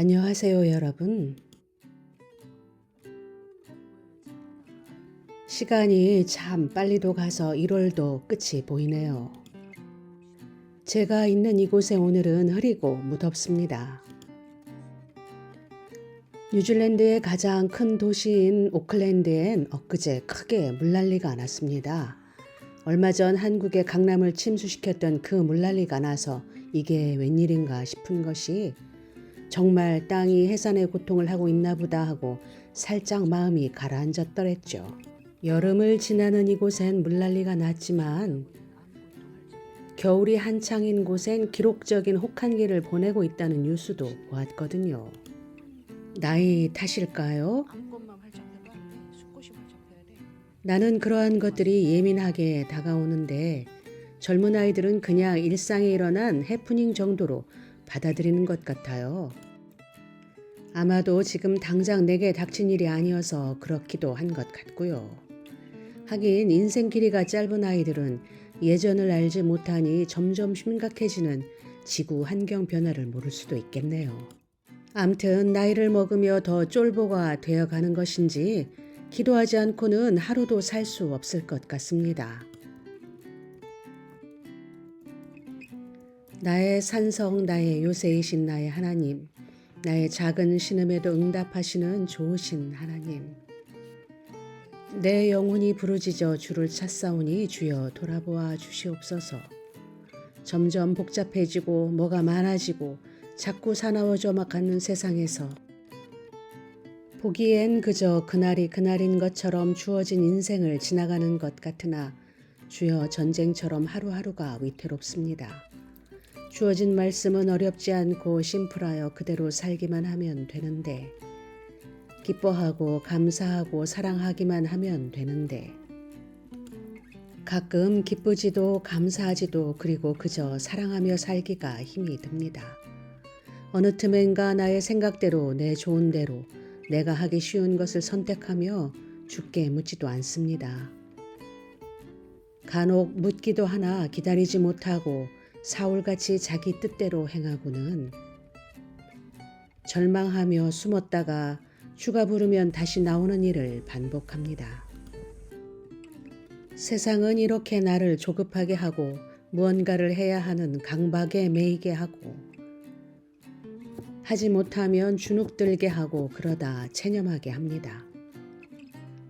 안녕하세요, 여러분. 시간이 참 빨리도 가서 1월도 끝이 보이네요. 제가 있는 이곳에 오늘은 흐리고 무덥습니다. 뉴질랜드의 가장 큰 도시인 오클랜드엔 엊그제 크게 물난리가 났습니다. 얼마 전 한국의 강남을 침수시켰던 그 물난리가 나서 이게 웬일인가 싶은 것이 정말 땅이 해산의 고통을 하고 있나 보다 하고 살짝 마음이 가라앉았더랬죠. 여름을 지나는 이곳엔 물난리가 났지만 겨울이 한창인 곳엔 기록적인 혹한기를 보내고 있다는 뉴스도 보았거든요. 나이 탓일까요? 나는 그러한 것들이 예민하게 다가오는데 젊은 아이들은 그냥 일상에 일어난 해프닝 정도로 받아들이는 것 같아요. 아마도 지금 당장 내게 닥친 일이 아니어서 그렇기도 한 것 같고요. 하긴 인생 길이가 짧은 아이들은 예전을 알지 못하니 점점 심각해지는 지구 환경 변화를 모를 수도 있겠네요. 암튼 나이를 먹으며 더 쫄보가 되어가는 것인지 기도하지 않고는 하루도 살 수 없을 것 같습니다. 나의 산성, 나의 요새이신 나의 하나님, 나의 작은 신음에도 응답하시는 좋으신 하나님. 내 영혼이 부르짖어 주를 찾사오니 주여 돌아보아 주시옵소서. 점점 복잡해지고 뭐가 많아지고 자꾸 사나워져 막 가는 세상에서 보기엔 그저 그날이 그날인 것처럼 주어진 인생을 지나가는 것 같으나 주여 전쟁처럼 하루하루가 위태롭습니다. 주어진 말씀은 어렵지 않고 심플하여 그대로 살기만 하면 되는데 기뻐하고 감사하고 사랑하기만 하면 되는데 가끔 기쁘지도 감사하지도 그리고 그저 사랑하며 살기가 힘이 듭니다. 어느 틈엔가 나의 생각대로 내 좋은 대로 내가 하기 쉬운 것을 선택하며 죽게 묻지도 않습니다. 간혹 묻기도 하나 기다리지 못하고 사울같이 자기 뜻대로 행하고는 절망하며 숨었다가 휴가 부르면 다시 나오는 일을 반복합니다. 세상은 이렇게 나를 조급하게 하고 무언가를 해야 하는 강박에 매이게 하고 하지 못하면 주눅들게 하고 그러다 체념하게 합니다.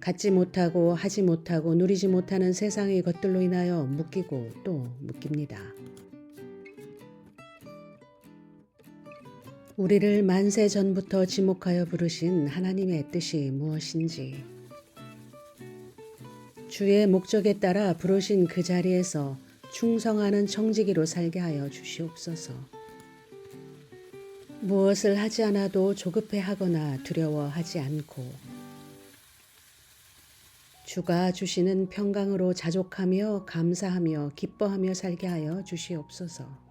갖지 못하고 하지 못하고 누리지 못하는 세상의 것들로 인하여 묶이고 또 묶입니다. 우리를 만세 전부터 지목하여 부르신 하나님의 뜻이 무엇인지 주의 목적에 따라 부르신 그 자리에서 충성하는 청지기로 살게 하여 주시옵소서. 무엇을 하지 않아도 조급해 하거나 두려워하지 않고 주가 주시는 평강으로 자족하며 감사하며 기뻐하며 살게 하여 주시옵소서.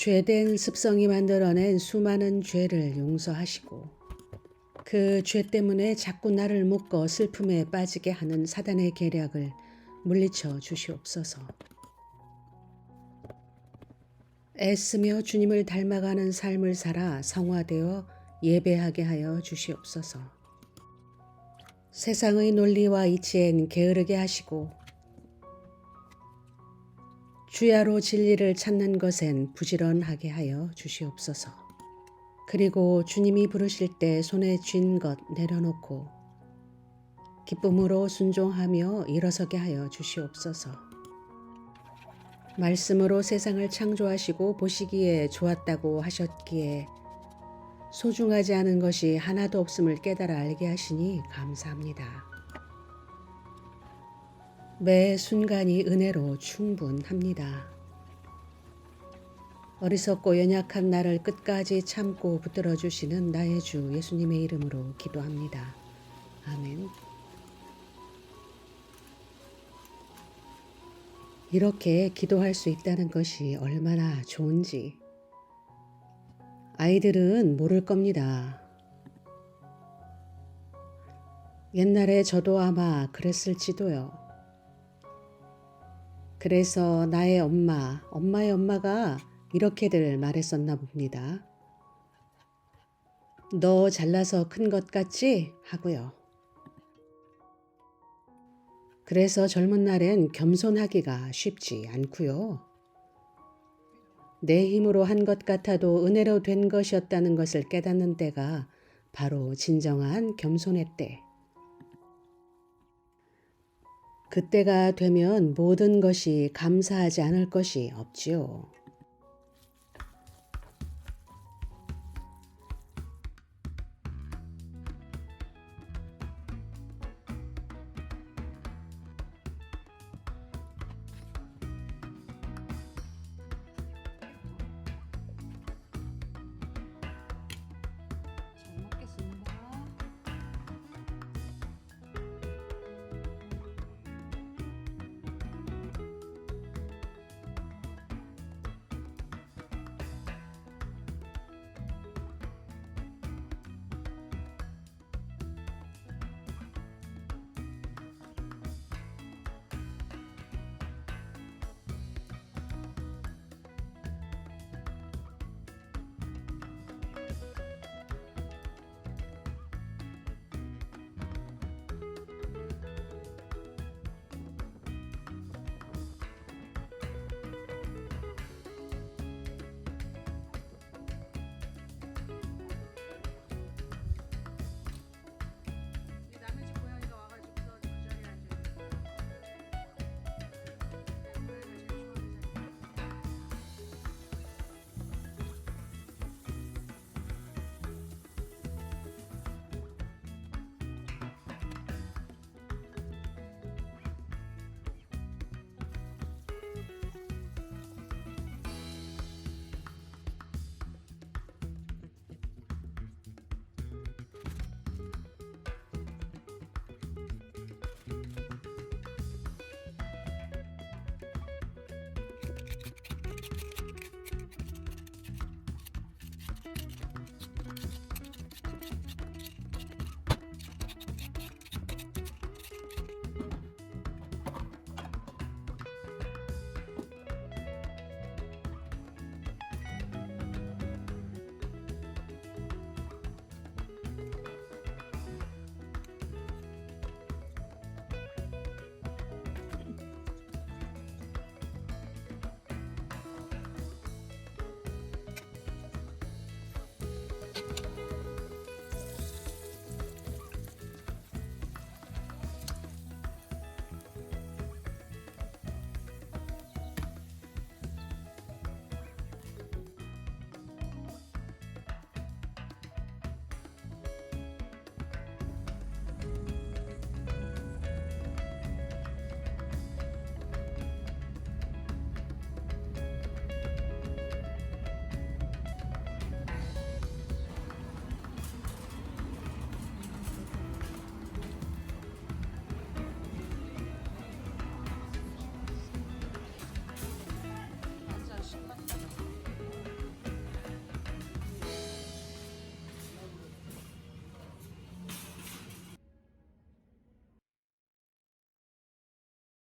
죄된 습성이 만들어낸 수많은 죄를 용서하시고 그 죄 때문에 자꾸 나를 묶어 슬픔에 빠지게 하는 사단의 계략을 물리쳐 주시옵소서. 애쓰며 주님을 닮아가는 삶을 살아 성화되어 예배하게 하여 주시옵소서. 세상의 논리와 이치엔 게으르게 하시고 주야로 진리를 찾는 것엔 부지런하게 하여 주시옵소서. 그리고 주님이 부르실 때 손에 쥔 것 내려놓고 기쁨으로 순종하며 일어서게 하여 주시옵소서. 말씀으로 세상을 창조하시고 보시기에 좋았다고 하셨기에 소중하지 않은 것이 하나도 없음을 깨달아 알게 하시니 감사합니다. 매 순간이 은혜로 충분합니다. 어리석고 연약한 나를 끝까지 참고 붙들어 주시는 나의 주 예수님의 이름으로 기도합니다. 아멘. 이렇게 기도할 수 있다는 것이 얼마나 좋은지 아이들은 모를 겁니다. 옛날에 저도 아마 그랬을지도요. 그래서 나의 엄마, 엄마의 엄마가 이렇게들 말했었나 봅니다. 너 잘나서 큰 것 같지? 하고요. 그래서 젊은 날엔 겸손하기가 쉽지 않고요. 내 힘으로 한 것 같아도 은혜로 된 것이었다는 것을 깨닫는 때가 바로 진정한 겸손의 때. 그때가 되면 모든 것이 감사하지 않을 것이 없지요.